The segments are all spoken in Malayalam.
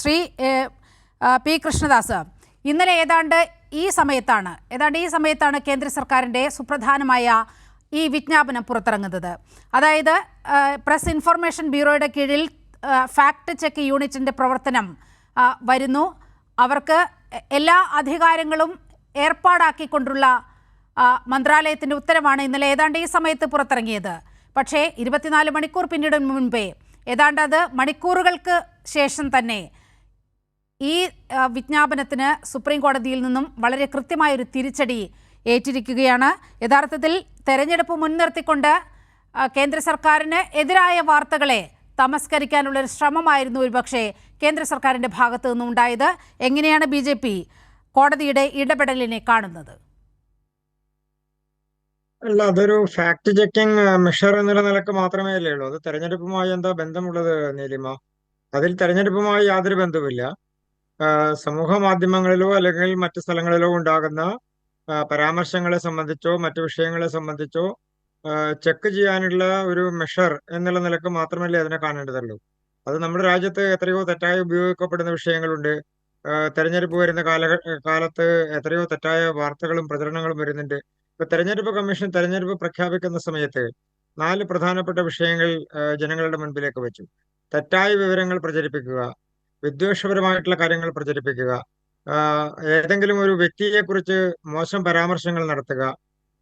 ശ്രീ പി കൃഷ്ണദാസ്. ഇന്നലെ ഏതാണ്ട് ഈ സമയത്താണ് ഏതാണ്ട് ഈ സമയത്താണ് കേന്ദ്ര സർക്കാരിന്റെ സുപ്രധാനമായ ഈ വിജ്ഞാപനം പുറത്തിറങ്ങുന്നത്. അതായത് പ്രസ് ഇൻഫർമേഷൻ ബ്യൂറോയുടെ കീഴിൽ ഫാക്ട് ചെക്ക് യൂണിറ്റിന്റെ പ്രവർത്തനം വരുന്നു. അവർക്ക് എല്ലാ അധികാരങ്ങളും ഏർപ്പാടാക്കിക്കൊണ്ടുള്ള മന്ത്രാലയത്തിന്റെ ഉത്തരവാണ് ഇന്നലെ ഏതാണ്ട് ഈ സമയത്ത് പുറത്തിറങ്ങിയത്. പക്ഷേ ഇരുപത്തിനാല് മണിക്കൂർ പിന്നീട് മുൻപേ ഏതാണ്ട് അത് മണിക്കൂറുകൾക്ക് ശേഷം തന്നെ ഈ വിജ്ഞാപനത്തിന് സുപ്രീം കോടതിയിൽ നിന്നും വളരെ കൃത്യമായൊരു തിരിച്ചടി ഏറ്റിരിക്കുകയാണ്. യഥാർത്ഥത്തിൽ തെരഞ്ഞെടുപ്പ് മുൻനിർത്തിക്കൊണ്ട് കേന്ദ്ര സർക്കാരിന് എതിരായ വാർത്തകളെ തമസ്കരിക്കാനുള്ള ഒരു ശ്രമമായിരുന്നു ഒരുപക്ഷെ കേന്ദ്ര സർക്കാരിന്റെ ഭാഗത്തു നിന്നും ഉണ്ടായത് എങ്ങനെയാണ് ബി ജെ പി കോടതിയുടെ ഇടപെടലിനെ കാണുന്നത്? അല്ല അതൊരു ഫാക്ട് ചെക്കിംഗ് മെഷർ എന്നുള്ള നിലയ്ക്ക് മാത്രമേ അല്ലേ ഉള്ളൂ. അത് തെരഞ്ഞെടുപ്പുമായി എന്താ ബന്ധമുള്ളത് നീലിമ? അതിൽ തെരഞ്ഞെടുപ്പുമായി യാതൊരു ബന്ധവുമില്ല. സമൂഹ മാധ്യമങ്ങളിലോ അല്ലെങ്കിൽ മറ്റു സ്ഥലങ്ങളിലോ ഉണ്ടാകുന്ന പരാമർശങ്ങളെ സംബന്ധിച്ചോ മറ്റു വിഷയങ്ങളെ സംബന്ധിച്ചോ ചെക്ക് ചെയ്യാനുള്ള ഒരു മെഷർ എന്നുള്ള നിലയ്ക്ക് മാത്രമല്ലേ അതിനെ കാണേണ്ടതുള്ളൂ. അത് നമ്മുടെ രാജ്യത്ത് എത്രയോ തെറ്റായി ഉപയോഗിക്കപ്പെടുന്ന വിഷയങ്ങളുണ്ട്. തെരഞ്ഞെടുപ്പ് വരുന്ന കാല കാലത്ത് എത്രയോ തെറ്റായ വാർത്തകളും പ്രചരണങ്ങളും വരുന്നുണ്ട്. ഇപ്പൊ തെരഞ്ഞെടുപ്പ് കമ്മീഷൻ തെരഞ്ഞെടുപ്പ് പ്രഖ്യാപിക്കുന്ന സമയത്ത് നാല് പ്രധാനപ്പെട്ട വിഷയങ്ങൾ ജനങ്ങളുടെ മുൻപിലേക്ക് വെച്ചു. തെറ്റായ വിവരങ്ങൾ പ്രചരിപ്പിക്കുക വിദ്വേഷപരമായിട്ടുള്ള കാര്യങ്ങൾ പ്രചരിപ്പിക്കുക. ഏതെങ്കിലും ഒരു വ്യക്തിയെക്കുറിച്ച് മോശം പരാമർശങ്ങൾ നടത്തുക.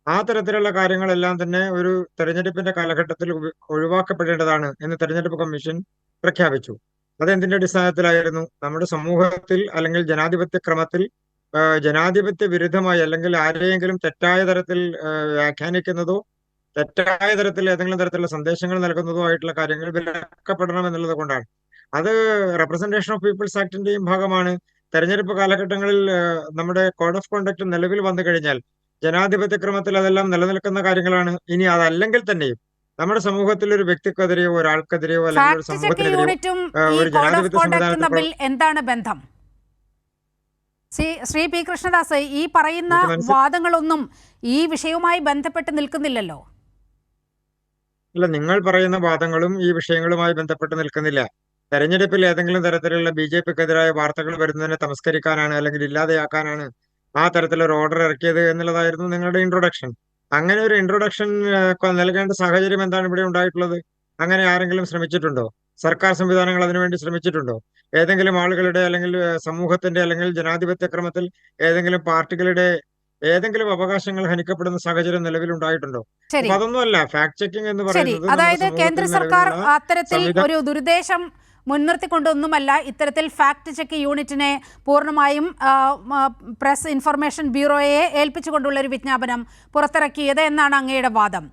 ആ തരത്തിലുള്ള കാര്യങ്ങളെല്ലാം തന്നെ ഒരു തെരഞ്ഞെടുപ്പിന്റെ കാലഘട്ടത്തിൽ ഒഴിവാക്കപ്പെടേണ്ടതാണ് എന്ന് തെരഞ്ഞെടുപ്പ് കമ്മീഷൻ പ്രഖ്യാപിച്ചു. അതെന്തിന്റെ അടിസ്ഥാനത്തിലായിരുന്നു? നമ്മുടെ സമൂഹത്തിൽ അല്ലെങ്കിൽ ജനാധിപത്യ ക്രമത്തിൽ ജനാധിപത്യ വിരുദ്ധമായി അല്ലെങ്കിൽ ആരെയെങ്കിലും തെറ്റായ തരത്തിൽ വ്യാഖ്യാനിക്കുന്നതോ തെറ്റായ തരത്തിൽ ഏതെങ്കിലും തരത്തിലുള്ള സന്ദേശങ്ങൾ നൽകുന്നതോ ആയിട്ടുള്ള കാര്യങ്ങൾ വിലക്കപ്പെടണം എന്നുള്ളത് കൊണ്ടാണ്. അത് റെപ്രസെന്റേഷൻ ഓഫ് പീപ്പിൾസ് ആക്ടിന്റെയും ഭാഗമാണ്. തെരഞ്ഞെടുപ്പ് കാലഘട്ടങ്ങളിൽ നമ്മുടെ കോഡ് ഓഫ് കോണ്ടക്ട് നിലവിൽ വന്നു കഴിഞ്ഞാൽ ജനാധിപത്യ ക്രമത്തിൽ അതെല്ലാം നിലനിൽക്കുന്ന കാര്യങ്ങളാണ്. ഇനി അതല്ലെങ്കിൽ തന്നെയും നമ്മുടെ സമൂഹത്തിൽ ഒരു വ്യക്തിക്കെതിരെയോ ഒരാൾക്കെതിരെയോ അല്ലെങ്കിൽ ഒരു സമൂഹത്തിനെതിരെയോ ജനാധിപത്യ സംവിധാനത്തിൽ എന്താണ് ബന്ധം? ശ്രീ ശ്രീ പി കൃഷ്ണദാസ് ഈ പറയുന്ന വാദങ്ങളൊന്നും ഈ വിഷയവുമായി ബന്ധപ്പെട്ട് നിൽക്കുന്നില്ലല്ലോ? അല്ല നിങ്ങൾ പറയുന്ന വാദങ്ങളും ഈ വിഷയങ്ങളുമായി ബന്ധപ്പെട്ട് നിൽക്കുന്നില്ല. തെരഞ്ഞെടുപ്പിൽ ഏതെങ്കിലും തരത്തിലുള്ള ബി ജെ പിക്കെതിരായ വാർത്തകൾ വരുന്നതിനെ തമസ്കരിക്കാനാണ് അല്ലെങ്കിൽ ഇല്ലാതെയാക്കാനാണ് ആ തരത്തിലൊരു ഓർഡർ ഇറക്കിയത് എന്നുള്ളതായിരുന്നു നിങ്ങളുടെ ഇൻട്രൊഡക്ഷൻ അങ്ങനെ ഒരു ഇൻട്രൊഡക്ഷൻ നൽകേണ്ട സാഹചര്യം എന്താണ് ഇവിടെ ഉണ്ടായിട്ടുള്ളത്? അങ്ങനെ ആരെങ്കിലും ശ്രമിച്ചിട്ടുണ്ടോ? സർക്കാർ സംവിധാനങ്ങൾ അതിനുവേണ്ടി ശ്രമിച്ചിട്ടുണ്ടോ? ഏതെങ്കിലും ആളുകളുടെ അല്ലെങ്കിൽ സമൂഹത്തിന്റെ അല്ലെങ്കിൽ ജനാധിപത്യ ക്രമത്തിൽ ഏതെങ്കിലും പാർട്ടികളുടെ ഏതെങ്കിലും അവകാശങ്ങൾ ഹനിക്കപ്പെടുന്ന സാഹചര്യം നിലവിലുണ്ടായിട്ടുണ്ടോ അതൊന്നുമല്ല ഫാക്ട് ചെക്കിംഗ് എന്ന് പറയുന്നത് അതായത് കേന്ദ്ര സർക്കാർ അത്തരത്തിൽ ഒരു ദുരുദ്ദേശം മുൻനിർത്തിക്കൊണ്ടൊന്നുമല്ല ഇത്തരത്തിൽ ഫാക്ട് ചെക്ക് യൂണിറ്റിനെ പൂർണമായും പ്രസ് ഇൻഫർമേഷൻ ബ്യൂറോയെ ഏൽപ്പിച്ചുകൊണ്ടുള്ള ഒരു വിജ്ഞാപനം പുറത്തിറക്കിയത് എന്നാണ് അങ്ങയുടെ വാദം.